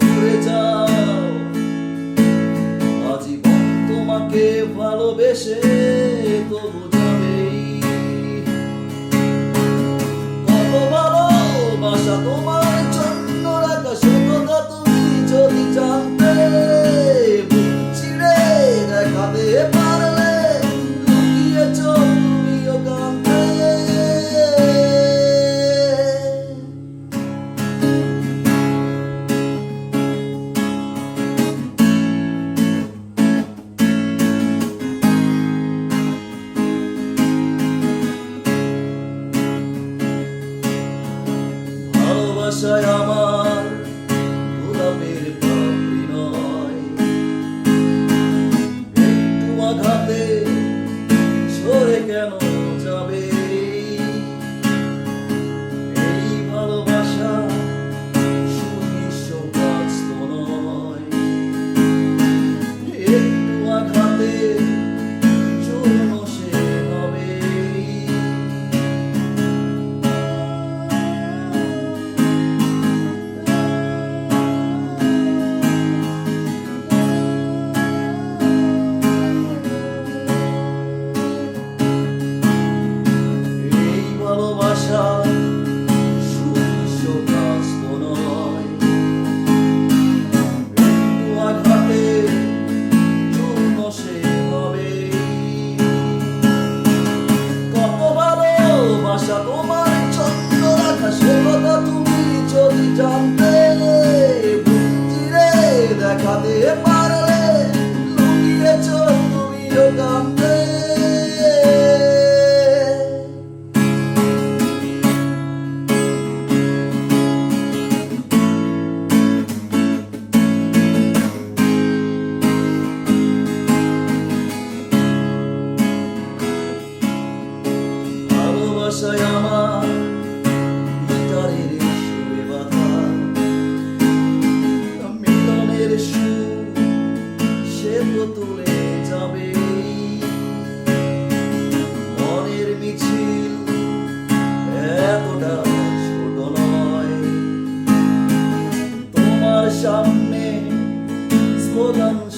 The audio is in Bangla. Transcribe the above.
দূরে যাও। আজীবন তোমাকে ভালোবেসে তবু যাবেই। কত ভালোবাসা তোমার done. Golden